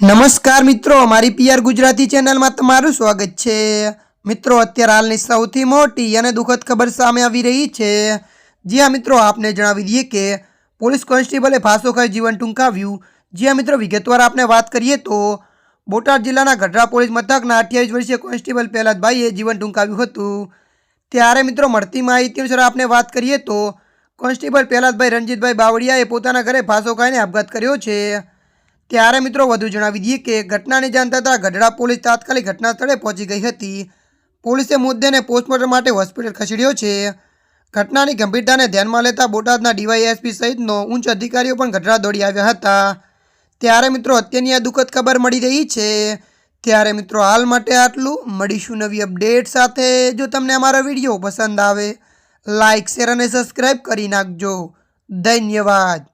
નમસ્કાર મિત્રો મારી પીઆર ગુજરાતી ચેનલમાં તમારું સ્વાગત છે. મિત્રો, અત્યારે હાલની સૌથી મોટી અને દુઃખદ ખબર સામે આવી રહી છે. જ્યાં મિત્રો, આપને જણાવી દઈએ કે પોલીસ કોન્સ્ટેબલે ફાંસો ખાઈ જીવન ટૂંકાવ્યું. જ્યાં મિત્રો, વિગતવાર આપણે વાત કરીએ તો બોટાદ જિલ્લાના ગઢડા પોલીસ મથકના અઠ્યાવીસ વર્ષીય કોન્સ્ટેબલ પહેલાદભાઈએ જીવન ટૂંકાવ્યું હતું. ત્યારે મિત્રો, મળતી માહિતી અનુસાર આપણે વાત કરીએ તો કોન્સ્ટેબલ પહેલાદભાઈ રણજીતભાઈ બાવળિયાએ પોતાના ઘરે ફાંસો ખાઈને આપઘાત કર્યો છે. ત્યારે મિત્રો વધુ જણાવી દઈએ કે ઘટનાની જાણ થતાં ગઢડા પોલીસ તાત્કાલિક ઘટના સ્થળે પહોંચી ગઈ હતી. પોલીસે મુદ્દેને પોસ્ટમોર્ટમ માટે હોસ્પિટલ ખસેડ્યો છે. ઘટનાની ગંભીરતાને ધ્યાનમાં લેતા બોટાદના ડીવાયએસપી સહિતનો ઉચ્ચ અધિકારીઓ પણ ગઢડા દોડી આવ્યા હતા. ત્યારે મિત્રો અત્યારની આ દુઃખદ ખબર મળી રહી છે. ત્યારે મિત્રો હાલ માટે આટલું. મળીશું નવી અપડેટ સાથે. જો તમને અમારો વીડિયો પસંદ આવે લાઇક શેર અને સબસ્ક્રાઈબ કરી નાખજો. ધન્યવાદ.